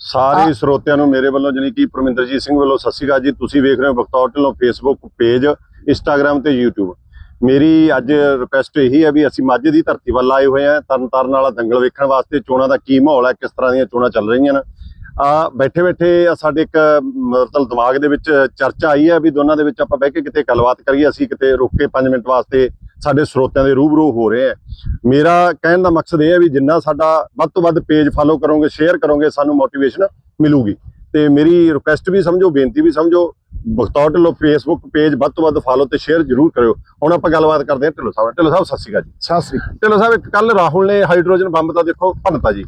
ਸਾਰੇ ਸਰੋਤਿਆਂ ਨੂੰ ਮੇਰੇ ਵੱਲੋਂ ਜਾਣੀ ਕਿ ਪਰਮਿੰਦਰਜੀਤ ਸਿੰਘ ਵੱਲੋਂ ਸਤਿ ਸ਼੍ਰੀ ਅਕਾਲ ਜੀ। ਤੁਸੀਂ ਵੇਖ ਰਹੇ ਹੋ Bakhtaur Dhillon Facebook page Instagram ਤੇ YouTube ਮੇਰੀ ਅੱਜ ਰਿਕੁਐਸਟ ਇਹੀ ਹੈ ਵੀ ਅਸੀਂ ਮੱਝ ਦੀ ਧਰਤੀ ਵੱਲ ਆਏ ਹੋਏ ਹਾਂ। ਤਰਨ ਤਾਰਨ ਵਾਲਾ ਦੰਗਲ ਵੇਖਣ ਵਾਸਤੇ ਚੋਣਾਂ ਦਾ ਕੀ ਮਾਹੌਲ ਹੈ ਕਿਸ ਤਰ੍ਹਾਂ ਦੀਆਂ ਚੋਣਾਂ ਚੱਲ ਰਹੀਆਂ ਨੇ। ਆ ਬੈਠੇ ਬੈਠੇ ਸਾਡੇ ਇੱਕ ਮਤਲਬ ਦਿਮਾਗ ਦੇ ਵਿੱਚ ਚਰਚਾ ਆਈ ਹੈ ਵੀ ਦੋਨਾਂ ਦੇ ਵਿੱਚ ਆਪਾਂ ਬਹਿ ਕੇ ਕਿਤੇ ਗੱਲਬਾਤ ਕਰੀਏ ਅਸੀਂ ਕਿਤੇ ਰੁਕ ਕੇ 5 ਮਿੰਟ ਵਾਸਤੇ ਸਾਡੇ ਸਰੋਤਿਆਂ ਦੇ ਰੂਬਰੂ ਹੋ ਰਹੇ ਆ ਮੇਰਾ ਕਹਿਣ ਦਾ ਮਕਸਦ ਇਹ ਹੈ ਵੀ ਜਿੰਨਾ ਸਾਡਾ ਵੱਧ ਤੋਂ ਵੱਧ ਪੇਜ ਫਾਲੋ ਕਰੋਗੇ ਸ਼ੇਅਰ ਕਰੋਗੇ ਸਾਨੂੰ ਮੋਟੀਵੇਸ਼ਨ ਮਿਲੂਗੀ। ਤੇ ਮੇਰੀ ਰਿਕੁਐਸਟ ਵੀ ਸਮਝੋ ਬੇਨਤੀ ਵੀ ਸਮਝੋ ਬਖਤੌਰ ਢਿੱਲੋਂ ਫੇਸਬੁੱਕ ਪੇਜ ਵੱਧ ਤੋਂ ਵੱਧ ਫਾਲੋ ਤੇ ਸ਼ੇਅਰ ਜ਼ਰੂਰ ਕਰਿਓ। ਹੁਣ ਆਪਾਂ ਗੱਲਬਾਤ ਕਰਦੇ ਹਾਂ ਢਿੱਲੋਂ ਸਾਹਿਬ। ਢਿੱਲੋਂ ਸਾਹਿਬ ਸਤਿ ਸ਼੍ਰੀ ਅਕਾਲ ਜੀ। ਸਤਿ ਸ੍ਰੀ ਅਕਾਲ। ਢਿੱਲੋਂ ਸਾਹਿਬ ਇੱਕ ਕੱਲ ਰਾਹੁਲ ਨੇ ਹਾਈਡਰੋਜਨ ਬੰਬ ਦਾ ਦੇਖੋ ਭੰਨਤਾ ਜੀ।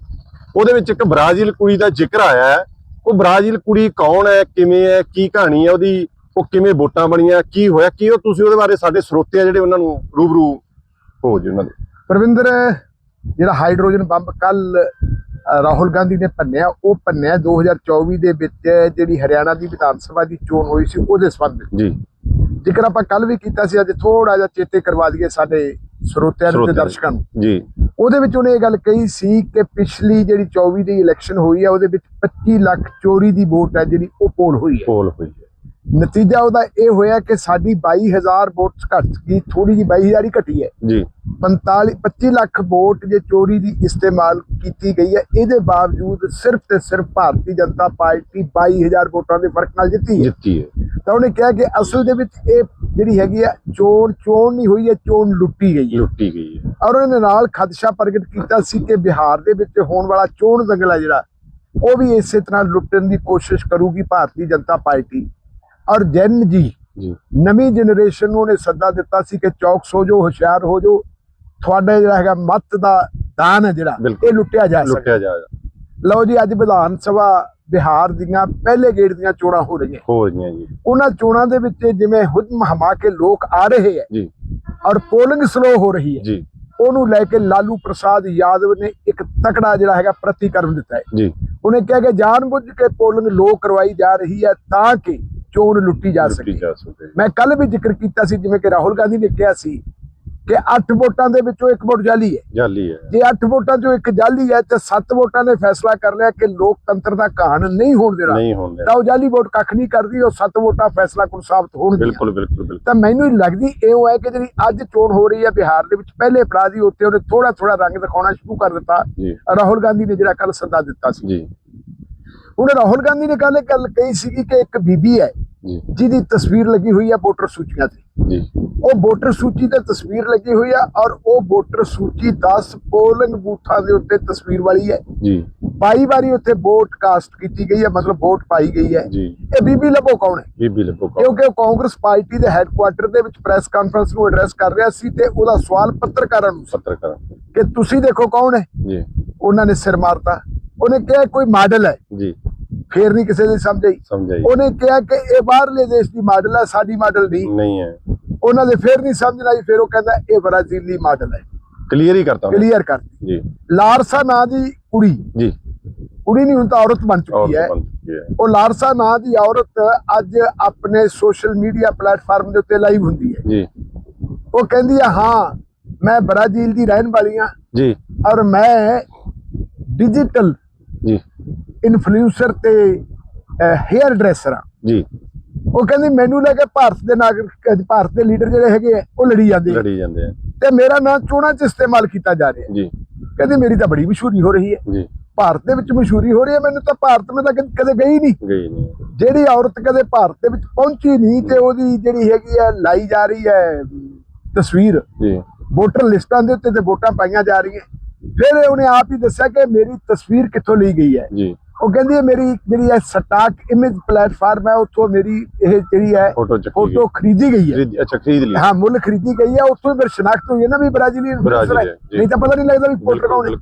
ਉਹਦੇ ਵਿੱਚ ਇੱਕ ਬ੍ਰਾਜ਼ੀਲ ਕੁੜੀ ਦਾ ਜ਼ਿਕਰ ਆਇਆ ਹੈ। ਉਹ ਬ੍ਰਾਜ਼ੀਲ ਕੁੜੀ ਕੌਣ ਹੈ ਕਿਵੇਂ ਹੈ ਕੀ ਕਹਾਣੀ ਹੈ ਉਹਦੀ ਉਹ ਕਿਵੇਂ ਵੋਟਾਂ ਬਣੀਆਂ ਕੀ ਹੋਇਆ ਕੀ ਉਹ ਤੁਸੀਂ ਉਹਦੇ ਬਾਰੇ ਸਾਡੇ ਸਰੋਤੇ ਆ ਜਿਹੜੇ ਉਹਨਾਂ ਨੂੰ ਰੂਬਰੂ ਹੋ ਜੀ ਉਹਨਾਂ ਦੇ। ਪ੍ਰਵਿੰਦਰ ਜਿਹੜਾ ਹਾਈਡਰੋਜਨ ਬੰਬ ਕੱਲ ਰਾਹੁਲ ਗਾਂਧੀ ਨੇ ਭੰਨਿਆ ਉਹ ਭੰਨਿਆ 2024 ਦੇ ਵਿੱਚ ਜਿਹੜੀ ਹਰਿਆਣਾ ਦੀ ਵਿਧਾਨ ਸਭਾ ਦੀ ਚੋਣ ਹੋਈ ਸੀ ਉਹਦੇ ਸੰਬੰਧ ਵਿੱਚ। ਜੀ। ਜੇਕਰ ਆਪਾਂ ਕੱਲ ਵੀ ਕੀਤਾ ਸੀ ਅੱਜ ਥੋੜਾ ਜਿਹਾ ਚੇਤੇ ਕਰਵਾ ਦਈਏ ਸਾਡੇ ਸਰੋਤਿਆਂ ਨੂੰ ਤੇ। ਦਰਸ਼ਕਾਂ ਨੂੰ। ਜੀ। ਉਹਦੇ ਵਿੱਚ ਉਹਨੇ ਇਹ ਗੱਲ ਕਹੀ ਸੀ ਕਿ ਪਿਛਲੀ ਜਿਹੜੀ 24 ਦੀ ਇਲੈਕਸ਼ਨ ਹੋਈ ਹੈ ਉਹਦੇ ਵਿੱਚ 25 ਲੱਖ ਚੋਰੀ ਦੀ ਵੋਟ ਹੈ ਜਿਹੜੀ ਉਹ ਪੋਲ ਹੋਈ ਹੈ ਪੋਲ ਹੋਈ ਹੈ ਨਤੀਜਾ ਉਹਦਾ ਇਹ ਹੋਇਆ ਕਿ ਸਾਡੀ 22000 ਵੋਟਸ ਘਟ ਗਈ ਥੋੜੀ ਜਿਹੀ 22000 ਹੀ ਘਟੀ ਹੈ। ਜੀ। 45 25 ਲੱਖ ਵੋਟ ਜੇ ਚੋਰੀ ਦੀ ਇਸਤੇਮਾਲ ਕੀਤੀ ਗਈ ਹੈ ਇਹਦੇ ਬਾਵਜੂਦ ਸਿਰਫ ਤੇ ਸਿਰਫ ਭਾਰਤੀ ਜਨਤਾ ਪਾਰਟੀ 22000 ਵੋਟਾਂ ਦੇ ਫ਼ਰਕ ਨਾਲ ਜਿੱਤੀ ਹੈ। ਜਿੱਤੀ ਹੈ। ਤਾਂ ਉਹਨੇ ਕਿਹਾ ਕਿ ਅਸਲ ਦੇ ਵਿੱਚ ਇਹ ਜਿਹੜੀ ਹੈਗੀ ਆ ਚੋਣ ਚੋਣ ਨਹੀਂ ਹੋਈ ਹੈ ਚੋਣ ਲੁੱਟੀ ਗਈ ਹੈ। ਲੁੱਟੀ ਗਈ ਹੈ। ਔਰ ਉਹਨੇ ਨਾਲ ਖਦਸ਼ਾ ਪ੍ਰਗਟ ਕੀਤਾ ਸੀ ਕਿ ਬਿਹਾਰ ਦੇ ਵਿੱਚ ਹੋਣ ਵਾਲਾ ਚੋਣ ਦੰਗਲ ਜਿਹੜਾ ਉਹ ਵੀ ਇਸੇ ਤਰ੍ਹਾਂ ਲੁੱਟਣ ਦੀ ਕੋਸ਼ਿਸ਼ ਕਰੂਗੀ ਭਾਰਤੀ ਜਨਤਾ ਪਾਰਟੀ। ਔਰ ਜੈਨ ਜੀ ਨਵੀਂ ਜਨਰੇਸ਼ਨ ਨੂੰ ਉਹਨੇ ਸੱਦਾ ਦਿੱਤਾ ਸੀ ਕਿ ਚੌਕਸ ਹੋ ਜਾਓ ਹੁਸ਼ਿਆਰ ਹੋ ਜਾਓ। ਤੁਹਾਡਾ ਜਿਹੜਾ ਹੈਗਾ ਮਤ ਦਾ ਦਾਨ ਹੈ ਜਿਹੜਾ। ਇਹ ਲੁੱਟਿਆ ਜਾ ਲੁੱਟਿਆ ਜਾ ਲਓ ਜੀ ਅੱਜ ਵਿਧਾਨ ਸਭਾ ਬਿਹਾਰ ਦੀਆਂ ਪਹਿਲੇ ਗੇੜ ਦੀਆਂ ਚੋਣਾਂ ਹੋ ਰਹੀਆਂ। ਹੋ ਰਹੀਆਂ ਜੀ। ਉਹਨਾਂ ਚੋਣਾਂ ਦੇ ਵਿੱਚ ਜਿਵੇਂ ਹੁਜਮ ਹਮਾ ਕੇ ਲੋਕ ਆ ਰਹੇ ਹੈ ਜੀ। ਔਰ ਪੋਲਿੰਗ ਸਲੋ ਹੋ ਰਹੀ ਹੈ। ਜੀ। ਉਹਨੂੰ ਲੈ ਕੇ ਲਾਲੂ ਪ੍ਰਸਾਦ ਯਾਦਵ ਨੇ ਇੱਕ ਤਕੜਾ ਜਿਹੜਾ ਹੈਗਾ ਪ੍ਰਤੀਕਰਮ ਦਿੱਤਾ ਹੈ। ਜੀ। ਉਹਨੇ ਕਿਹਾ ਕਿ ਜਾਣਬੁੱਝ ਕੇ ਪੋਲਿੰਗ ਲੋ ਕਰਵਾਈ ਜਾ ਰਹੀ ਹੈ ਤਾਂ ਕਿ ਚੋਣ ਲੁੱਟੀ ਜਾ ਸਕੇ। ਜਾ ਸਕੇ। ਮੈਂ ਕੱਲ ਵੀ ਜ਼ਿਕਰ ਕੀਤਾ ਸੀ ਜਿਵੇਂ ਕਿ ਰਾਹੁਲ ਗਾਂਧੀ ਨੇ ਕਿਹਾ ਸੀ ਕਿ 8 ਵੋਟਾਂ ਦੇ ਵਿੱਚੋਂ ਇੱਕ ਵੋਟ ਜਾਲੀ ਹੈ। ਜਾਲੀ ਹੈ। ਜੇ 8 ਵੋਟਾਂ ਚੋਂ ਇੱਕ ਜਾਲੀ ਹੈ ਤੇ 7 ਵੋਟਾਂ ਨੇ ਫੈਸਲਾ ਕਰ ਲਿਆ ਕਿ ਲੋਕਤੰਤਰ ਦਾ ਕਹਾਣ ਨਹੀਂ ਹੋਣ ਦੇਣਾ। ਨਹੀਂ ਤਾਂ ਉਹ ਜਾਲੀ ਵੋਟ ਕੱਖ ਨਹੀਂ ਕਰਦੀ ਉਹ 7 ਵੋਟਾਂ ਫੈਸਲਾ ਕੁਨ ਸਾਬਤ ਹੋਣਗੀਆਂ। ਬਿਲਕੁਲ ਬਿਲਕੁਲ ਤਾਂ ਮੈਨੂੰ ਲੱਗਦੀ ਇਹ ਹੈ ਕਿ ਜਿਹੜੀ ਅੱਜ ਚੋਣ ਹੋ ਰਹੀ ਹੈ ਬਿਹਾਰ ਦੇ ਵਿੱਚ ਪਹਿਲੇ ਅਪਰਾਧ ਉੱਤੇ ਉਹਨੇ ਥੋੜਾ ਥੋੜਾ ਰੰਗ ਦਿਖਾਉਣਾ ਸ਼ੁਰੂ ਕਰ ਦਿੱਤਾ। ਰਾਹੁਲ ਗਾਂਧੀ ਨੇ ਜਿਹੜਾ ਕੱਲ ਸੱਦਾ ਦਿੱਤਾ ਸੀ। ਜੀ। ਉਹਨੇ ਰਾਹੁਲ ਗਾਂਧੀ ਨੇ ਕੱਲ ਗੱਲ ਕਹੀ ਸੀਗੀ ਕਿ ਇੱਕ ਬੀਬੀ ਹੈ ਜਿਹਦੀ ਤਸਵੀਰ ਲੱਗੀ ਹੋਈ ਹੈ ਵੋਟਰ ਸੂਚੀਆਂ ਤੇ। ਜੀ। ਉਹ ਵੋਟਰ ਸੂਚੀ ਤੇ ਤਸਵੀਰ ਲੱਗੀ ਹੋਈ ਹੈ ਔਰ ਉਹ ਵੋਟਰ ਸੂਚੀ 10 ਪੋਲਿੰਗ ਬੂਥਾਂ ਦੇ ਉੱਤੇ ਤਸਵੀਰ ਵਾਲੀ ਹੈ। ਜੀ। 22 ਵਾਰੀ ਉੱਥੇ ਵੋਟ ਕਾਸਟ ਕੀਤੀ ਗਈ ਹੈ ਮਤਲਬ ਵੋਟ ਪਾਈ ਗਈ ਹੈ। ਜੀ। ਇਹ ਬੀਬੀ ਲੱਭੋ ਕੌਣ ਹੈ? ਬੀਬੀ ਲੱਭੋ ਕੌਰ। ਕਿਉਂਕਿ ਉਹ ਕਾਂਗਰਸ ਪਾਰਟੀ ਦੇ ਹੈੱਡਕੁਆਟਰ ਦੇ ਵਿੱਚ ਪ੍ਰੈਸ ਕਾਨਫਰੰਸ ਨੂੰ ਐਡਰੈਸ ਕਰ ਰਿਹਾ ਸੀ ਤੇ ਉਹਦਾ ਸਵਾਲ ਪੱਤਰਕਾਰਾਂ ਨੂੰ ਪੱਤਰਕਾਰ ਕਿ ਤੁਸੀਂ ਦੇਖੋ ਕੌਣ ਹੈ? ਜੀ। ਉਹਨਾਂ ਨੇ ਸਿਰ ਮਾਰਤਾ। ਉਹਨੇ ਕਿਹਾ ਕੋਈ ਮਾਡਲ ਹੈ। ਜੀ। ਫੇਰ ਨਹੀਂ ਕਿਸੇ ਆਈ ਸਮਝਾਈ। ਉਹਨੇ ਕਿਹਾ ਕਿ ਇਹ ਬਾਹਰਲੇ ਦੇਸ਼ ਦੀ ਮਾਡਲ ਹੈ ਸਾਡੀ ਮਾਡਲ ਨਹੀਂ। ਨਹੀਂ ਹੈ। ਉਹਨਾਂ ਦੇ ਫੇਰ ਨਹੀਂ ਸਮਝ ਆਈ ਫਿਰ ਉਹ ਕਹਿੰਦਾ ਇਹ ਬ੍ਰਾਜ਼ੀਲੀ ਮਾਡਲ ਹੈ। ਕਲੀਅਰ ਹੀ ਕਰਤਾ। ਕਲੀਅਰ ਕਰ ਜੀ। ਲਾਰਸਾ ਨਾਂ ਦੀ ਕੁੜੀ। ਜੀ। ਕੁੜੀ ਨਹੀਂ ਹੁਣ ਤਾਂ ਔਰਤ ਬਣ ਚੁੱਕੀ ਹੈ। ਉਹ ਲਾਰਸਾ ਨਾਂ ਦੀ ਔਰਤ ਅੱਜ ਆਪਣੇ ਸੋਸ਼ਲ ਮੀਡੀਆ ਪਲੇਟਫਾਰਮ ਦੇ ਉੱਤੇ ਲਾਈਵ ਹੁੰਦੀ ਹੈ। ਜੀ। ਉਹ ਕਹਿੰਦੀ ਹੈ ਹਾਂ ਮੈਂ ਬ੍ਰਾਜ਼ੀਲ ਦੀ ਰਹਿਣ ਵਾਲੀ ਹਾਂ ਜੀ। ਔਰ ਮੈਂ ਡਿਜੀਟਲ ਜੀ। ਇਨਫਲੂਐਂਸਰ ਤੇ ਹੇਅਰ ਡਰੈਸਰ ਜੀ। ਉਹ ਕਹਿੰਦੀ ਮੈਨੂੰ ਲੈ ਕੇ ਭਾਰਤ ਦੇ ਨਾਗਰਿਕ ਭਾਰਤ ਦੇ ਲੀਡਰ ਜਿਹੜੇ ਹੈਗੇ ਆ ਉਹ ਲੜੀ ਜਾਂਦੇ ਆ। ਲੜੀ ਜਾਂਦੇ ਆ। ਤੇ ਮੇਰਾ ਨਾਂ ਚੋਣਾਂ 'ਚ ਇਸਤੇਮਾਲ ਕੀਤਾ ਜਾ ਰਿਹਾ ਜੀ। ਕਹਿੰਦੀ ਮੇਰੀ ਤਾਂ ਬੜੀ ਮਸ਼ਹੂਰੀ ਹੋ ਰਹੀ ਹੈ। ਜੀ। ਭਾਰਤ ਦੇ ਵਿੱਚ ਮਸ਼ਹੂਰੀ ਹੋ ਰਹੀ ਹੈ ਮੈਨੂੰ ਤਾਂ ਭਾਰਤ ਮੈਂ ਤਾਂ ਕਦੇ- ਗਈ ਨਹੀਂ। ਗਈ ਨਹੀਂ। ਜਿਹੜੀ ਔਰਤ ਕਦੇ ਭਾਰਤ ਦੇ ਵਿੱਚ ਪਹੁੰਚੀ ਨਹੀਂ ਤੇ ਉਹਦੀ ਜਿਹੜੀ ਹੈਗੀ ਹੈ ਲਾਈ ਜਾ ਰਹੀ ਹੈ ਤਸਵੀਰ। ਜੀ। ਵੋਟਰ ਲਿਸਟਾਂ ਦੇ ਉੱਤੇ ਤੇ ਵੋਟਾਂ ਪਾਈਆਂ ਜਾ ਰਹੀਆਂ। ਫਿਰ ਉਹਨੇ ਆਪ ਹੀ ਦੱਸਿਆ ਕਿ ਮੇਰੀ ਤਸਵੀਰ ਕਿੱਥੋਂ ਲਈ ਗਈ ਹੈ। ਜੀ। ਉਹ ਕਹਿੰਦੀ ਹੈ ਮੇਰੀ ਜਿਹੜੀ ਹੈ ਸਟਾਕ ਇਮੇਜ ਪਲੇਟਫਾਰਮ ਹੈ ਉੱਥੋਂ ਮੇਰੀ ਇਹ ਜਿਹੜੀ ਹੈ ਫੋਟੋ ਫੋਟੋ ਖਰੀਦੀ ਗਈ ਹੈ। ਅੱਛਾ ਖਰੀਦ ਲਈ। ਹਾਂ ਮੁੱਲ ਖਰੀਦੀ ਗਈ ਹੈ ਉੱਥੋਂ ਹੀ ਫਿਰ ਸ਼ਨਾਖਤ ਹੋਈ ਹੈ ਨਾ ਵੀ ਬ੍ਰਾਜ਼ੀਲੀ ਹੈ। ਨਹੀਂ ਤਾਂ ਪਤਾ ਨਹੀਂ ਲੱਗਦਾ ਵੀ ਬਿਲਕੁਲ ਕੌਣ ਹੈ।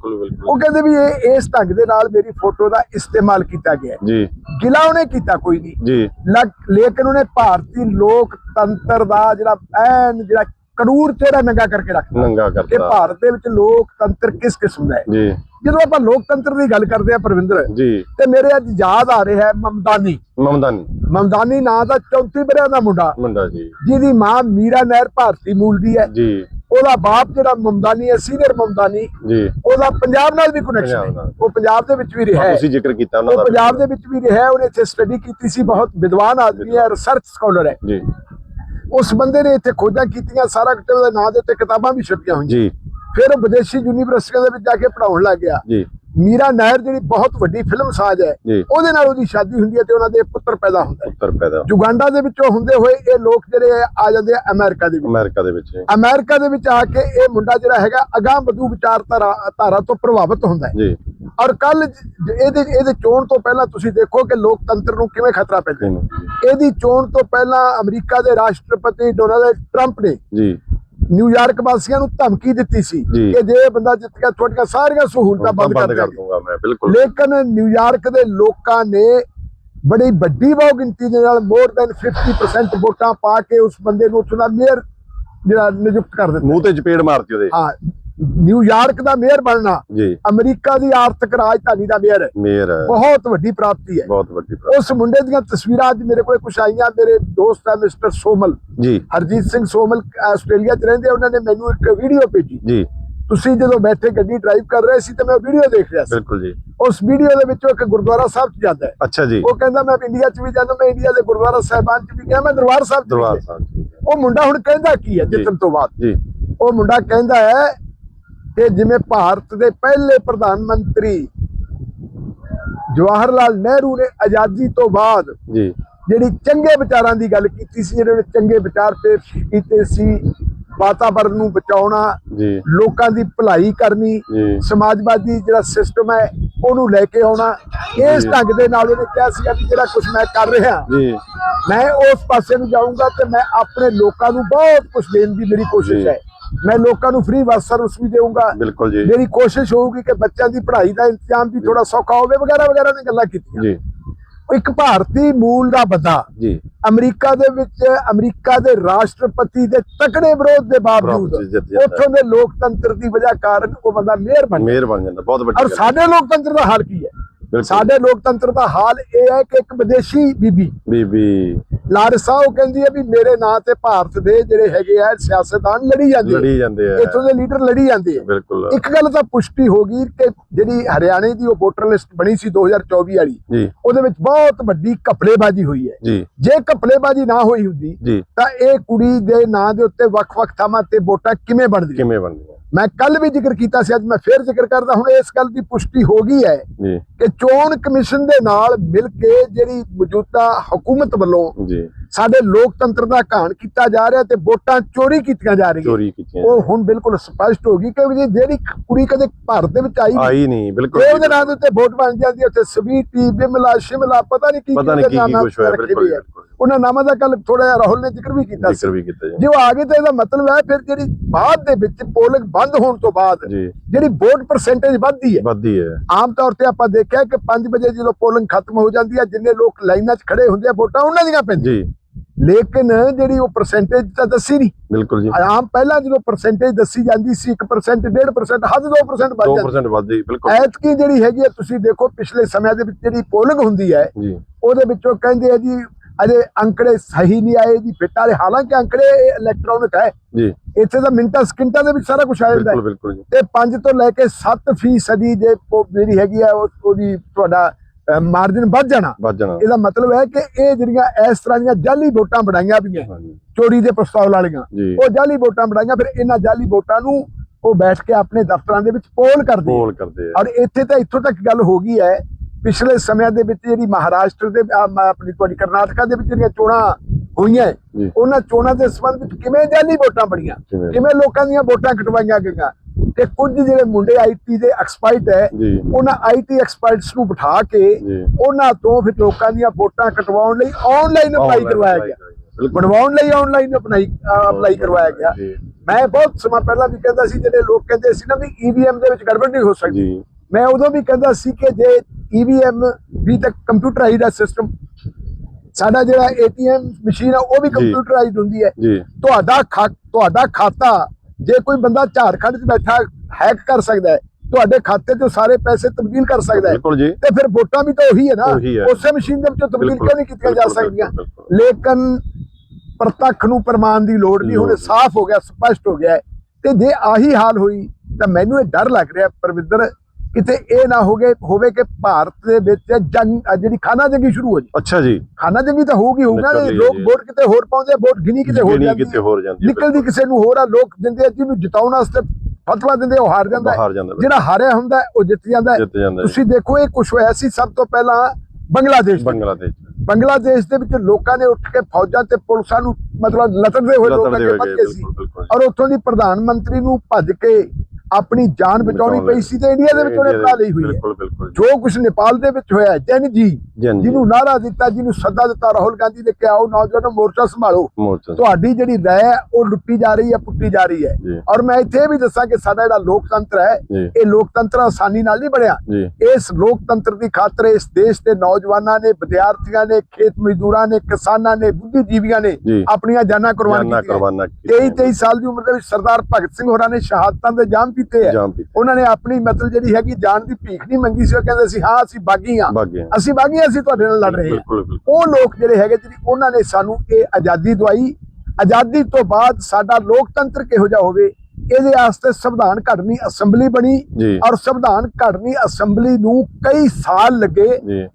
ਉਹ ਕਹਿੰਦੇ ਵੀ ਇਹ ਇਸ ਢੰਗ ਦੇ ਨਾਲ ਮੇਰੀ ਫੋਟੋ ਦਾ ਇਸਤੇਮਾਲ ਕੀਤਾ ਗਿਆ ਜੀ। ਗਿਲਾ ਉਹਨੇ ਕੀਤਾ ਕੋਈ ਨਹੀਂ। ਜੀ। ਲਕ- ਲੇਕਿਨ ਉਹਨੇ ਭਾਰਤੀ ਲੋਕਤੰਤਰ ਦਾ ਜਿਹੜਾ ਐਨ ਜਿਹੜਾ ਕਰੂਰ ਚਿਹਰਾ ਨੰਗਾ ਕਰਕੇ ਰੱਖਦਾ। ਨੰਗਾ ਕਿ ਕਰਤਾ ਭਾਰਤ ਦੇ ਵਿੱਚ ਲੋਕਤੰਤਰ ਕਿਸ ਕਿਸਮ ਦਾ ਹੈ? ਜੀ। ਜਦੋਂ ਆਪਾਂ ਲੋਕਤੰਤਰ ਦੀ ਗੱਲ ਕਰਦੇ ਆ ਪ੍ਰਵਿੰਦਰ ਜੀ। ਤੇ ਮੇਰੇ ਅੱਜ ਯਾਦ ਆ ਰਿਹਾ ਹੈ ਮਮਦਾਨੀ। ਮਮਦਾਨੀ। ਮਮਦਾਨੀ ਨਾਂ ਦਾ 34 ਬਰਿਆਂ ਦਾ ਮੁੰਡਾ। ਮੁੰਡਾ ਜੀ। ਜਿਹਦੀ ਮਾਂ ਮੀਰਾ ਨਹਿਰ ਭਾਰਤੀ ਮੂਲ ਦੀ ਹੈ। ਜੀ। ਉਹਦਾ ਬਾਪ ਜਿਹੜਾ ਮਮਦਾਨੀ ਹੈ ਸੀਨੀਅਰ ਮਮਦਾਨੀ। ਜੀ। ਉਹਦਾ ਪੰਜਾਬ ਨਾਲ ਵੀ ਕਨੈਕਸ਼ਨ ਹੈ। ਉਹ ਪੰਜਾਬ ਦੇ ਵਿੱਚ ਵੀ ਰਿਹਾ ਹੈ ਤੁਸੀਂ ਜ਼ਿਕਰ ਕੀਤਾ ਉਹਨਾਂ ਉਹ ਦਾ। ਪੰਜਾਬ ਦੇ ਵਿੱਚ ਵੀ ਰਿਹਾ ਹੈ। ਉਹਨੇ ਇੱਥੇ ਸਟੱਡੀ ਕੀਤੀ ਸੀ। ਬਹੁਤ ਵਿਦਵਾਨ ਆਦਮੀ ਹੈ ਰਿਸਰਚ ਸਕਾਲਰ ਹੈ। ਜੀ। ਉਸ ਬੰਦੇ ਨੇ ਇੱਥੇ ਖੋਜਾਂ ਕੀਤੀਆਂ ਸਾਰਾ ਕੁਝ ਉਹਦੇ ਨਾਂ ਦੇ ਉੱਤੇ ਕਿਤਾਬਾਂ ਵੀ ਛਪੀਆਂ ਹੋਈਆਂ। ਜੀ। ਫਿਰ ਉਹ ਵਿਦੇਸ਼ੀ ਯੂਨੀਵਰਸਿਟੀਆਂ ਦੇ ਵਿੱਚ ਜਾ ਕੇ ਪੜਾਉਣ ਲੱਗ ਗਿਆ। ਜੀ। ਮੀਰਾ ਨਾਇਰ ਜਿਹੜੀ ਬਹੁਤ ਵੱਡੀ ਫਿਲਮ ਸਾਜ਼ ਹੈ ਉਹਦੇ ਨਾਲ ਉਹਦੀ ਸ਼ਾਦੀ ਹੁੰਦੀ ਹੈ ਤੇ ਉਹਨਾਂ ਦੇ ਪੁੱਤਰ ਪੈਦਾ ਹੁੰਦਾ ਹੈ ਉੱਤਰ ਪੈਦਾ ਯੁਗਾਂਡਾ ਦੇ ਵਿੱਚੋਂ ਹੁੰਦੇ ਹੋਏ ਇਹ ਲੋਕ ਜਿਹੜੇ ਆ ਜਾਂਦੇ ਆ ਅਮਰੀਕਾ ਦੇ ਵਿੱਚ। ਅਮਰੀਕਾ ਦੇ ਵਿੱਚ। ਅਮਰੀਕਾ ਦੇ ਵਿੱਚ ਆ ਕੇ ਇਹ ਮੁੰਡਾ ਜਿਹੜਾ ਹੈਗਾ ਅਗਾਂਹ ਵਧੂ ਵਿਚਾਰਧਾਰਾ ਧਾਰਾ ਤੋਂ ਪ੍ਰਭਾਵਿਤ ਹੁੰਦਾ ਹੈ। ਜੀ। ਔਰ ਕੱਲ ਇਹਦੇ ਇਹਦੇ ਚੋਣ ਤੋਂ ਪਹਿਲਾਂ ਤੁਸੀਂ ਦੇਖੋ ਕਿ ਲੋਕਤੰਤਰ ਨੂੰ ਕਿਵੇਂ ਖਤਰਾ ਪੈਂਦਾ ਹੈ। ਜੀ। ਇਹਦੀ ਚੋਣ ਤੋਂ ਪਹਿਲਾਂ ਅਮਰੀਕਾ ਦੇ ਰਾਸ਼ਟਰਪਤੀ ਡੋਨਾਲਡ ਟਰੰਪ ਨੇ ਜੀ। ਨਿਊਯਾਰਕ ਵਾਸੀਆਂ ਨੂੰ ਧਮਕੀ ਦਿੱਤੀ ਸੀ। ਕਿ ਜੇ ਬੰਦਾ ਜਿੱਤ ਗਿਆ ਤੁਹਾਡੀਆਂ ਸਾਰੀਆਂ ਸਹੂਲਤਾਂ ਬੰਦ ਕਰ ਦੂੰਗਾ ਮੈਂ ਬਿਲਕੁਲ। ਲੇਕਿਨ ਨਿਊਯਾਰਕ ਦੇ ਲੋਕਾਂ ਨੇ ਬੜੀ ਵੱਡੀ ਬਹੁ ਗਿਣਤੀ ਦੇ ਨਾਲ ਮੋਰ ਦੈਨ 50% ਵੋਟਾਂ ਪਾ ਕੇ ਉਸ ਬੰਦੇ ਨੂੰ ਉੱਥੋਂ ਦਾ ਮੇਅਰ ਜਿਹੜਾ ਨਿਯੁਕਤ ਕਰ ਦਿੱਤਾ। ਮੂੰਹ ਤੇ ਚਪੇੜ ਮਾਰਤੀ ਉਹਦੇ। ਹਾਂ ਨਿਊਯਾਰਕ ਦਾ ਮੇਅਰ ਬਣਨਾ ਅਮਰੀਕਾ ਦੀ ਆਰਥਿਕ ਰਾਜਧਾਨੀ ਦਾ ਮੇਅਰ ਬਹੁਤ ਵੱਡੀ ਪ੍ਰਾਪਤੀ ਹੈ। ਬਹੁਤ ਵੱਡੀ। ਉਸ ਮੁੰਡੇ ਦੀਆਂ ਤਸਵੀਰਾਂ ਅੱਜ ਮੇਰੇ ਕੋਲ ਕੁਝ ਆਈਆਂ ਮੇਰੇ ਦੋਸਤ ਹੈ ਮਿਸਟਰ ਸੋਮਲ। ਜੀ। ਹਰਜੀਤ ਸਿੰਘ ਸੋਮਲ ਆਸਟ੍ਰੇਲੀਆ 'ਚ ਰਹਿੰਦੇ ਆ, ਉਹਨਾਂ ਨੇ ਮੈਨੂੰ ਇੱਕ ਵੀਡੀਓ ਭੇਜੀ। ਜੀ। ਤੁਸੀਂ ਜਦੋਂ ਬੈਠੇ ਗੱਡੀ ਡਰਾਈਵ ਕਰ ਰਹੇ ਸੀ ਤੇ ਮੈਂ ਵੀਡੀਓ ਦੇਖ ਰਿਹਾ ਸੀ। ਬਿਲਕੁਲ ਜੀ। ਉਸ ਵੀਡੀਓ ਦੇ ਵਿੱਚ ਇੱਕ ਗੁਰਦੁਆਰਾ ਸਾਹਿਬ 'ਚ ਜਾਂਦਾ ਹੈ। ਅੱਛਾ ਜੀ। ਉਹ ਕਹਿੰਦਾ ਮੈਂ ਇੰਡੀਆ 'ਚ ਵੀ ਜਾਂਦਾ ਮੈਂ ਇੰਡੀਆ ਦੇ ਗੁਰਦੁਆਰਾ ਸਾਹਿਬਾਨ 'ਚ ਵੀ ਗਿਆ ਮੈਂ ਦਰਬਾਰ ਸਾਹਿਬ ਦਰਬਾਰ। ਸਾਹਿਬ ਉਹ ਮੁੰਡਾ ਹੁਣ ਕਹਿੰਦਾ ਕੀ ਹੈ। ਜਿੱਤਣ ਤੋਂ ਬਾਅਦ? ਜੀ। ਉਹ ਮੁੰਡਾ ਕਹਿੰਦਾ ਹੈ ਕਿ ਜਿਵੇਂ ਭਾਰਤ ਦੇ ਪਹਿਲੇ ਪ੍ਰਧਾਨ ਮੰਤਰੀ ਜਵਾਹਰ ਲਾਲ ਨਹਿਰੂ ਨੇ ਆਜ਼ਾਦੀ ਤੋਂ ਬਾਅਦ ਜੀ। ਜਿਹੜੀ ਚੰਗੇ ਵਿਚਾਰਾਂ ਦੀ ਗੱਲ ਕੀਤੀ ਸੀ ਜਿਹੜੇ ਚੰਗੇ ਵਿਚਾਰ ਪੇਸ਼ ਕੀਤੇ ਸੀ ਵਾਤਾਵਰਣ ਨੂੰ ਬਚਾਉਣਾ ਲੋਕਾਂ ਦੀ ਭਲਾਈ ਕਰਨੀ ਸਮਾਜਵਾਦੀ ਜਿਹੜਾ ਸਿਸਟਮ ਹੈ ਉਹਨੂੰ ਲੈ ਕੇ ਆਉਣਾ ਇਸ। ਢੰਗ ਦੇ ਨਾਲ ਉਹਨੇ ਕਿਹਾ ਸੀਗਾ ਵੀ ਜਿਹੜਾ ਕੁਝ ਮੈਂ ਕਰ ਰਿਹਾ ਮੈਂ ਉਸ ਪਾਸੇ ਨੂੰ ਜਾਊਂਗਾ ਤੇ ਮੈਂ ਆਪਣੇ ਲੋਕਾਂ ਨੂੰ ਬਹੁਤ ਕੁਝ ਦੇਣ ਦੀ ਮੇਰੀ ਕੋਸ਼ਿਸ਼। ਹੈ। ਮੈਂ ਲੋਕਾਂ ਨੂੰ ਫ੍ਰੀ ਬੱਸ ਸਰਵਿਸ ਵੀ ਦੇਵਾਂਗਾ ਬਿਲਕੁਲ ਜੀ। ਮੇਰੀ ਕੋਸ਼ਿਸ਼ ਹੋਊਗੀ ਕਿ ਬੱਚਿਆਂ ਦੀ ਪੜ੍ਹਾਈ ਦਾ ਇੰਤਜ਼ਾਮ ਵੀ ਥੋੜਾ ਸੌਖਾ ਹੋਵੇ ਵਗੈਰਾ ਵਗੈਰਾ ਨੇ ਗੱਲਾਂ ਕੀਤੀਆਂ। ਜੀ। ਇੱਕ ਭਾਰਤੀ ਮੂਲ ਦਾ ਬੰਦਾ ਜੀ। ਅਮਰੀਕਾ ਦੇ ਵਿੱਚ ਅਮਰੀਕਾ ਦੇ ਰਾਸ਼ਟਰਪਤੀ ਦੇ ਤਕੜੇ ਵਿਰੋਧ ਦੇ ਬਾਵਜੂਦ। ਉੱਥੋਂ ਦੇ ਲੋਕਤੰਤਰ ਦੀ ਵਜ੍ਹਾ ਕਾਰਨ ਉਹ ਬੰਦਾ ਮੇਅਰ ਬਣ ਮੇਰ ਬਣ ਜਾਂਦਾ ਬਹੁਤ ਵੱਡੀ ਔਰ। ਸਾਡੇ ਲੋਕਤੰਤਰ ਦਾ ਹਾਲ ਕੀ ਹੈ। ਸਾਡੇ ਲੋਕਤੰਤਰ ਦਾ ਹਾਲ ਇਹ ਹੈ ਕਿ ਇੱਕ ਵਿਦੇਸ਼ੀ ਬੀਬੀ ਬੀਬੀ ਲਾਰਸਾ ਉਹ ਕਹਿੰਦੀ ਹੈ ਵੀ ਮੇਰੇ ਨਾਂ ਤੇ ਭਾਰਤ ਦੇ ਜਿਹੜੇ ਹੈਗੇ ਆ ਸਿਆਸਤਦਾਨ ਲੜੀ ਜਾਂਦੇ ਲੜੀ ਜਾਂਦੇ ਆ। ਇੱਥੋਂ ਦੇ ਲੀਡਰ ਲੜੀ ਜਾਂਦੇ ਆ। ਬਿਲਕੁਲ। ਇੱਕ ਗੱਲ ਤਾਂ ਪੁਸ਼ਟੀ ਹੋ ਗਈ ਕਿ ਜਿਹੜੀ ਹਰਿਆਣੇ ਦੀ ਉਹ ਵੋਟਰ ਲਿਸਟ ਬਣੀ ਸੀ 2024 ਵਾਲੀ ਉਹਦੇ ਵਿੱਚ ਬਹੁਤ ਵੱਡੀ ਘਪਲੇਬਾਜ਼ੀ ਹੋਈ ਹੈ। ਜੀ। ਘਪਲੇਬਾਜ਼ੀ ਨਾ ਹੋਈ ਹੁੰਦੀ ਤਾਂ ਇਹ ਕੁੜੀ ਦੇ ਨਾਂ ਦੇ ਉੱਤੇ ਵੱਖ-ਵੱਖ ਥਾਵਾਂ ਤੇ ਵੋਟਾਂ ਕਿਵੇਂ ਬਣਦੀਆਂ? ਕਿਵੇਂ ਬਣਦੀਆਂ? ਮੈਂ ਕੱਲ ਵੀ ਜ਼ਿਕਰ ਕੀਤਾ ਸੀ ਅੱਜ ਮੈਂ ਫੇਰ ਜ਼ਿਕਰ ਕਰਦਾ ਹੁਣ ਇਸ ਗੱਲ ਦੀ ਪੁਸ਼ਟੀ ਹੋ ਗਈ ਹੈ ਕਿ ਚੋਣ ਕਮਿਸ਼ਨ ਦੇ ਨਾਲ ਮਿਲ ਕੇ ਜਿਹੜੀ ਮੌਜੂਦਾ ਹਕੂਮਤ ਵੱਲੋਂ ਜੀ। ਸਾਡੇ ਲੋਕਤੰਤਰ ਦਾ ਘਾਣ ਕੀਤਾ ਜਾ ਰਿਹਾ ਤੇ ਵੋਟਾਂ ਚੋਰੀ ਕੀਤੀਆਂ ਜਾ ਰਹੀਆਂ। ਚੋਰੀ ਕੀਤੀਆਂ ਉਹ ਹੁਣ ਬਿਲਕੁਲ ਸਪਸ਼ਟ ਹੋ ਗਈ ਕਿ ਜਿਹੜੀ ਕੁੜੀ ਕਦੇ ਭਾਰਤ ਦੇ ਵਿੱਚ ਆਈ ਆਈ ਨਹੀਂ। ਬਿਲਕੁਲ ਉਹਦੇ ਨਾਂ ਦੇ ਉੱਤੇ ਵੋਟ ਬਣ ਜਾਂਦੀ ਉੱਥੇ ਸਵੀਟੀ ਬਿਮਲਾ ਸ਼ਿਮਲਾ ਪਤਾ ਨਹੀਂ ਕੀ ਪਤਾ ਨਹੀਂ ਕੀ ਕੁਝ ਹੋਇਆ ਬਿਲਕੁਲ ਉਹਨਾਂ ਨਾਮਾਂ ਦਾ ਕੱਲ ਥੋੜਾ ਜਿਹਾ ਰਾਹੁਲ ਨੇ ਜ਼ਿਕਰ ਵੀ ਕੀਤਾ ਸੀ। ਜ਼ਿਕਰ ਵੀ ਕੀਤਾ ਜੀ। ਜੇ ਉਹ ਆ ਗਏ ਤਾਂ ਇਹਦਾ ਮਤਲਬ ਹੈ ਫਿਰ ਜਿਹੜੀ ਬਾਅਦ ਦੇ ਵਿੱਚ ਪੋਲਿੰਗ ਬੰਦ ਹੋਣ ਤੋਂ ਬਾਅਦ ਜਿਹੜੀ ਵੋਟ ਪਰਸੈਂਟੇਜ ਵੱਧਦੀ ਹੈ। ਵੱਧਦੀ ਹੈ। ਆਮ ਤੌਰ ਤੇ ਆਪਾਂ ਦੇਖਿਆ ਕਿ 5 ਵਜੇ ਜਦੋਂ ਪੋਲਿੰਗ ਖਤਮ ਹੋ ਜਾਂਦੀ ਹੈ ਜਿੰਨੇ ਲੋਕ ਲਾਈਨਾਂ 'ਚ ਖੜੇ ਹੁੰਦੇ ਆ ਵੋਟਾਂ ਉਹਨਾਂ ਦੀਆਂ ਪੈਂਦੀਆਂ। ਜੀ। ਲੇਕਿਨ ਜਿਹੜੀ ਉਹ ਪਰਸੈਂਟੇਜ ਤਾਂ ਦੱਸੀ ਨਹੀਂ ਬਿਲਕੁਲ ਜੀ। ਆਮ ਪਹਿਲਾਂ ਜਦੋਂ ਪਰਸੈਂਟੇਜ ਦੱਸੀ ਜਾਂਦੀ ਸੀ 1% 1.5% ਹੱਦ 2% ਵੱਧ ਜਾਂਦੀ। 2% ਵੱਧਦੀ ਬਿਲਕੁਲ। ਐਤਕੀ ਜਿਹੜੀ ਹੈਗੀ ਤੁਸੀਂ ਦੇਖੋ ਪਿਛਲੇ ਸਮਿਆਂ ਦੇ ਵਿੱਚ ਜਿਹੜੀ ਪੋਲਿੰਗ ਹੁੰਦੀ ਹੈ ਉਹਦੇ ਵਿੱਚੋਂ ਕਹਿੰਦੇ ਆ ਜੀ ਅਜੇ ਅੰਕੜੇ ਸਹੀ ਨਹੀਂ ਆਏ ਜੀ ਫਿੱਟ ਵਾਲੇ ਹਾਲਾਂਕਿ ਅੰਕੜੇ ਇਲੈਕਟ੍ਰੋਨਿਕ ਹੈ। ਜੀ। ਇੱਥੇ ਤਾਂ ਮਿੰਟਾਂ ਸਕਿੰਟਾਂ ਦੇ ਵਿੱਚ ਸਾਰਾ ਕੁਝ ਆ ਜਾਂਦਾ ਹੈ। ਤੇ 5 ਤੋਂ ਲੈ ਕੇ 7 ਫੀਸਦੀ ਜੇ ਪੋ- ਜਿਹੜੀ ਹੈਗੀ ਆ ਉਹ- ਉਹਦੀ ਤੁਹਾਡਾ ਮਾਰਜਨ ਵੱਧ ਜਾਣਾ। ਵੱਧ ਜਾਣਾ। ਇਹਦਾ ਮਤਲਬ ਹੈ ਕਿ ਇਹ ਜਿਹੜੀਆਂ ਇਸ ਤਰ੍ਹਾਂ ਦੀਆਂ ਜਾਲੀ ਵੋਟਾਂ ਬਣਾਈਆਂ ਪਈਆਂ ਚੋਰੀ ਦੇ ਪ੍ਰਸਤਾਵ ਵਾਲੀਆਂ ਉਹ ਜਾਲੀ ਵੋਟਾਂ ਬਣਾਈਆਂ ਫਿਰ ਇਹਨਾਂ ਜਾਲੀ ਵੋਟਾਂ ਨੂੰ ਉਹ ਬੈਠ ਕੇ ਆਪਣੇ ਦਫ਼ਤਰਾਂ ਦੇ ਵਿੱਚ ਪੋਲ ਕਰਦੇ ਔਰ ਇੱਥੇ ਤਾਂ ਇੱਥੋਂ ਤੱਕ ਗੱਲ ਹੋ ਗਈ ਹੈ ਪਿਛਲੇ ਸਮਿਆਂ ਦੇ ਵਿੱਚ ਜਿਹੜੀ ਮਹਾਰਾਸ਼ਟਰ ਦੇ ਆਪਣੀ ਤੁਹਾਡੀ ਕਰਨਾਟਕਾ ਦੇ ਵਿੱਚ ਜਿਹੜੀਆਂ ਚੋਣਾਂ ਹੋਈਆਂ ਉਹਨਾਂ ਚੋਣਾਂ ਦੇ ਸੰਬੰਧ ਵਿੱਚ ਕਿਵੇਂ ਜਾਲੀ ਵੋਟਾਂ ਬਣੀਆਂ? ਕਿਵੇਂ ਲੋਕਾਂ ਦੀਆਂ ਵੋਟਾਂ ਕਟਵਾਈਆਂ ਗਈਆਂ? ਤੇ ਕੁਝ ਜਿਹੜੇ ਮੁੰਡੇ ਆਈਟੀ ਦੇ ਐਕਸਪਰਟ ਹੈ ਉਹਨਾਂ ਆਈਟੀ ਐਕਸਪਰਟਸ ਨੂੰ ਬਿਠਾ ਕੇ ਉਹਨਾਂ ਤੋਂ ਫਿਰ ਲੋਕਾਂ ਦੀਆਂ ਵੋਟਾਂ ਕਟਵਾਉਣ ਲਈ ਆਨਲਾਈਨ ਅਪਲਾਈ ਕਰਵਾਇਆ ਗਿਆ। ਬਣਵਾਉਣ ਲਈ ਆਨਲਾਈਨ ਅਪਲਾਈ ਅਪਲਾਈ ਕਰਵਾਇਆ ਗਿਆ। ਮੈਂ ਬਹੁਤ ਸਮਾਂ ਪਹਿਲਾਂ ਵੀ ਕਹਿੰਦਾ ਸੀ ਜਿਹੜੇ ਲੋਕ ਕਹਿੰਦੇ ਸੀ ਨਾ ਵੀ ਈਵੀਐਮ ਦੇ ਵਿੱਚ ਗੜਬੜ ਨਹੀਂ ਹੋ ਸਕਦੀ। ਮੈਂ ਉਦੋਂ ਵੀ ਕਹਿੰਦਾ ਸੀ ਕਿ ਜੇ ਈਵੀਐਮ ਵੀ ਤੱਕ ਕੰਪਿਊਟਰਾਈਜ਼ਡ ਦਾ ਸਿਸਟਮ ਸਾਡਾ ਜਿਹੜਾ ਏਟੀਐਮ ਮਸ਼ੀਨ ਆ ਉਹ ਵੀ ਕੰਪਿਊਟਰਾਈਜ਼ਡ ਹੁੰਦੀ ਹੈ। ਤੁਹਾਡਾ ਖਾ ਤੁਹਾਡਾ ਖਾਤਾ ਜੇ ਕੋਈ ਬੰਦਾ ਝਾਰਖੰਡ 'ਚ ਬੈਠਾ ਹੈਕ ਕਰ ਸਕਦਾ ਹੈ ਤੁਹਾਡੇ ਖਾਤੇ 'ਚੋਂ ਸਾਰੇ ਪੈਸੇ ਤਬਦੀਲ ਕਰ ਸਕਦਾ ਹੈ ਤੇ ਫਿਰ ਵੋਟਾਂ ਵੀ ਤਾਂ ਉਹੀ ਹੈ ਨਾ। ਉਸੇ ਮਸ਼ੀਨ ਦੇ ਵਿੱਚੋਂ ਤਬਦੀਲ ਕਿਉਂ ਨਹੀਂ ਕੀਤੀਆਂ ਜਾ ਸਕਦੀਆਂ। ਲੇਕਿਨ ਪ੍ਰਤੱਖ ਨੂੰ ਪ੍ਰਮਾਣ ਦੀ ਲੋੜ ਨਹੀਂ ਹੁਣ ਸਾਫ਼ ਹੋ ਗਿਆ ਸਪਸ਼ਟ ਹੋ ਗਿਆ ਤੇ ਜੇ ਆਹੀ ਹਾਲ ਹੋਈ ਤਾਂ ਮੈਨੂੰ ਇਹ ਡਰ ਲੱਗ ਰਿਹਾ ਪਰਵਿੰਦਰ ਕਿਤੇ ਇਹ ਨਾ ਹੋਗੇ ਹੋਵੇ ਕਿ ਭਾਰਤ ਦੇ ਵਿੱਚ ਜਿਹੜੀ ਖਾਨਾ ਜੰਗੀ ਸ਼ੁਰੂ ਹੋ ਜੇ ਅੱਛਾ ਜੀ। ਖਾਨਾ ਜੰਗੀ ਤਾਂ ਹੋਊਗੀ ਹੋਊਗਾ ਲੋਕ। ਵੋਟ ਕਿਤੇ ਹੋਰ ਪਾਉਂਦੇ ਵੋਟ ਗਿਣੀ ਕਿਤੇ ਹੋਰ ਜਾਂਦੀ ਕਿਤੇ ਹੈ। ਹੋਰ ਜਾਂਦੀ ਹੈ, ਨਿਕਲਦੀ ਕਿਸੇ ਨੂੰ ਹੋਰ ਆ ਲੋਕ ਦਿੰਦੇ ਆ ਜਿਹਨੂੰ ਜਿਤਾਉਣ ਵਾਸਤੇ ਫਤਵਾ ਦਿੰਦੇ ਉਹ ਹਾਰ ਜਾਂਦਾ ਜਿਹੜਾ ਹਾਰਿਆ ਹੁੰਦਾ ਉਹ ਜਿੱਤ ਜਾਂਦਾ ਤੁਸੀਂ ਦੇਖੋ ਇਹ ਕੁਝ ਹੋਇਆ ਸੀ ਸਭ ਤੋਂ ਪਹਿਲਾਂ ਬੰਗਲਾਦੇਸ਼ ਦੇ। ਬੰਗਲਾਦੇਸ਼ ਬੰਗਲਾਦੇਸ਼ ਦੇ ਵਿੱਚ ਲੋਕਾਂ ਨੇ ਉੱਠ ਕੇ ਫੌਜਾਂ ਤੇ ਪੁਲਿਸਾਂ ਨੂੰ ਮਤਲਬ ਲਤੜਦੇ ਹੋਏ ਲੋਕ ਗਏ, ਗਏ ਸੀ। ਔਰ ਉੱਥੋਂ ਦੀ ਪ੍ਰਧਾਨ ਮੰਤਰੀ ਨੂੰ ਭੱਜ ਕੇ ਆਪਣੀ ਜਾਨ ਬਚਾਉਣੀ ਪਈ ਸੀ ਤੇ ਇੰਡੀਆ ਦੇ ਵਿੱਚ ਉਹਨੇ ਬਣਾ ਲਈ ਹੋਈ ਹੈ। ਜੋ। ਕੁਝ ਨੇਪਾਲ ਦੇ ਵਿੱਚ ਹੋਇਆ ਜਨ ਜੀ ਜਿਹਨੂੰ ਨਾਰਾ ਦਿੱਤਾ ਜਿਹਨੂੰ ਸੱਦਾ ਦਿੱਤਾ ਰਾਹੁਲ ਗਾਂਧੀ ਨੇ ਕਿ ਆਓ ਨੌਜਵਾਨੋ ਮੋਰਚਾ ਸੰਭਾਲੋ। ਤੁਹਾਡੀ ਜਿਹੜੀ ਰਾਇ ਉਹ ਲੁੱਟੀ ਜਾ ਰਹੀ ਹੈ ਪੁੱਟੀ ਜਾ ਰਹੀ ਹੈ। ਔਰ ਮੈਂ ਇੱਥੇ ਵੀ ਦੱਸਾਂ ਕਿ ਸਾਡਾ ਜਿਹੜਾ ਲੋਕਤੰਤਰ ਹੈ ਇਹ ਲੋਕਤੰਤਰ ਆਸਾਨੀ ਨਾਲ ਨਹੀਂ ਬਣਿਆ। ਇਸ ਲੋਕਤੰਤਰ ਦੀ ਖਾਤਰ ਇਸ ਦੇਸ਼ ਦੇ ਨੌਜਵਾਨਾਂ ਨੇ ਵਿਦਿਆਰਥੀਆਂ ਨੇ ਖੇਤ ਮਜ਼ਦੂਰਾਂ ਨੇ ਕਿਸਾਨਾਂ ਨੇ ਬੁੱਧੀਜੀਵੀਆਂ ਨੇ ਆਪਣੀਆਂ ਜਾਨਾਂ ਕੁਰਬਾਨ ਕੀਤੀਆਂ ਕੁਰਬਾਨਾ 23 23 ਸਾਲ ਦੀ ਉਮਰ ਦੇ ਵਿੱਚ ਸਰਦਾਰ ਭਗਤ ਸਿੰਘ ਹੋਰਾਂ ਨੇ ਸ਼ਹਾਦਤਾਂ ਦੇ ਜਾਮ ਪੀਤੇ ਪੀਤੇ। ਉਹਨਾਂ ਨੇ ਆਪਣੀ ਮਤਲਬ ਜਿਹੜੀ ਹੈਗੀ ਜਾਨ ਦੀ ਭੀਖ ਨਹੀਂ ਮੰਗੀ ਸੀ ਉਹ ਕਹਿੰਦੇ ਸੀ ਹਾਂ ਅਸੀਂ ਬਾਗੀ ਬਾਗੇ ਅਸੀਂ ਬਾਗੀ ਹਾਂ, ਅਸੀਂ ਤੁਹਾਡੇ ਨਾਲ ਲੜ ਰਹੇ ਹਾਂ। ਉਹ ਲੋਕ ਜਿਹੜੇ ਹੈਗੇ ਜਿਹੜੀ ਉਹਨਾਂ ਨੇ ਸਾਨੂੰ ਇਹ ਆਜ਼ਾਦੀ ਦਵਾਈ। ਆਜ਼ਾਦੀ ਤੋਂ ਬਾਅਦ ਸਾਡਾ ਲੋਕਤੰਤਰ ਕਿਹੋ ਜਿਹਾ ਹੋਵੇ ਇਹਦੇ ਵਾਸਤੇ ਸੰਵਿਧਾਨ ਘੜਨੀ ਅਸੈਂਬਲੀ ਬਣੀ ਔਰ ਸੰਵਿਧਾਨ ਘੜਨੀ ਅਸੈਂਬਲੀ ਨੂੰ ਕਈ ਸਾਲ ਲੱਗੇ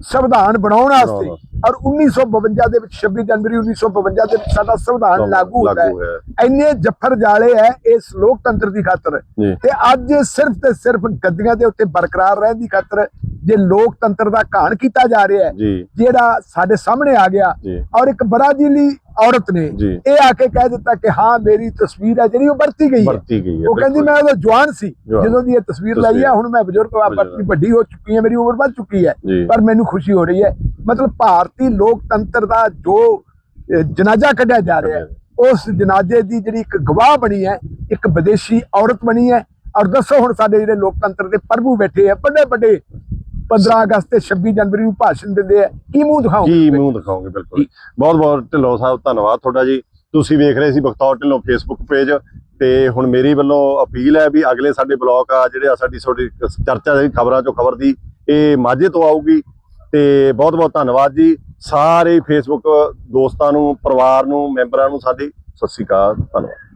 ਸੰਵਿਧਾਨ ਬਣਾਉਣ ਵਾਸਤੇ। ਔਰ 1952 ਦੇ ਵਿੱਚ 26 ਜਨਵਰੀ 1952 ਦੇ ਵਿੱਚ ਸਾਡਾ ਸੰਵਿਧਾਨ ਲਾਗੂ ਹੁੰਦਾ ਹੈ। ਇੰਨੇ ਜੱਫਰ ਜਾਲੇ ਹੈ ਇਸ ਲੋਕਤੰਤਰ ਦੀ ਖਾਤਰ। ਤੇ ਅੱਜ ਸਿਰਫ ਤੇ ਸਿਰਫ ਗੱਦੀਆਂ ਦੇ ਉੱਤੇ ਬਰਕਰਾਰ ਰਹਿਣ ਦੀ ਖਾਤਰ ਜੇ ਲੋਕਤੰਤਰ ਦਾ ਘਾਣ ਕੀਤਾ ਜਾ ਰਿਹਾ ਹੈ ਜਿਹੜਾ ਸਾਡੇ ਸਾਹਮਣੇ ਆ ਗਿਆ ਔਰ ਇੱਕ ਬਰਾਜ਼ੀਲੀ ਔਰਤ ਨੇ ਇਹ ਆ ਕੇ ਕਹਿ ਦਿੱਤਾ ਕਿ ਹਾਂ ਮੇਰੀ ਤਸਵੀਰ ਹੈ ਜਿਹੜੀ ਉਹ ਵਰਤੀ ਗਈ ਹੈ। ਉਹ ਕਹਿੰਦੀ। ਮੈਂ ਉਦੋਂ ਜਵਾਨ ਸੀ। ਜਦੋਂ ਦੀ ਇਹ ਤਸਵੀਰ ਲਈ। ਹੈ ਹੁਣ ਮੈਂ ਬਜ਼ੁਰਗ ਆਪਣੀ ਵੱਡੀ ਹੋ ਚੁੱਕੀ ਹੈ ਮੇਰੀ ਉਮਰ ਵੱਧ ਚੁੱਕੀ ਹੈ ਪਰ ਮੈਨੂੰ ਖੁਸ਼ੀ ਹੋ ਰਹੀ ਹੈ। ਮਤਲਬ ਭਾਰਤੀ ਲੋਕਤੰਤਰ ਦਾ ਜੋ ਜਨਾਜ਼ਾ ਕੱਢਿਆ ਜਾ ਰਿਹਾ ਹੈ ਉਸ ਜਨਾਜ਼ੇ ਦੀ ਜਿਹੜੀ ਇੱਕ ਗਵਾਹ ਬਣੀ ਹੈ ਇੱਕ ਵਿਦੇਸ਼ੀ ਔਰਤ ਬਣੀ ਹੈ। ਔਰ ਦੱਸੋ ਹੁਣ ਸਾਡੇ ਜਿਹੜੇ ਲੋਕਤੰਤਰ ਦੇ ਪ੍ਰਭੂ ਬੈਠੇ ਆ ਵੱਡੇ ਵੱਡੇ 15 ਅਗਸਤ ਤੇ 26 ਜਨਵਰੀ ਨੂੰ ਭਾਸ਼ਣ ਦਿੰਦੇ ਆ। ਕੀ ਮੂੰਹ ਦਿਖਾਉਂਗੇ ਕੀ ਮੂੰਹ ਦਿਖਾਓਗੇ ਬਿਲਕੁਲ। ਬਹੁਤ ਬਹੁਤ ਢਿੱਲੋਂ ਸਾਹਿਬ ਧੰਨਵਾਦ ਤੁਹਾਡਾ ਜੀ। ਤੁਸੀਂ ਵੇਖ ਰਹੇ ਸੀ ਬਖਤੌਰ ਢਿੱਲੋਂ ਫੇਸਬੁੱਕ ਪੇਜ ਤੇ ਹੁਣ ਮੇਰੀ ਵੱਲੋਂ ਅਪੀਲ ਹੈ ਵੀ ਅਗਲੇ ਸਾਡੇ ਬਲੌਗ ਆ ਜਿਹੜੇ ਆ ਸਾਡੀ ਤੁਹਾਡੀ ਚਰਚਾ ਦੀ ਖਬਰਾਂ ਚੋਂ ਖਬਰ ਦੀ ਇਹ ਮਾਝੇ ਤੋਂ ਆਊਗੀ। ਤੇ ਬਹੁਤ ਬਹੁਤ ਧੰਨਵਾਦ ਜੀ। ਸਾਰੇ ਫੇਸਬੁੱਕ ਦੋਸਤਾਂ ਨੂੰ ਪਰਿਵਾਰ ਨੂੰ ਮੈਂਬਰਾਂ ਨੂੰ ਸਾਡੀ ਸਤਿ ਸ਼੍ਰੀ ਅਕਾਲ ਧੰਨਵਾਦ।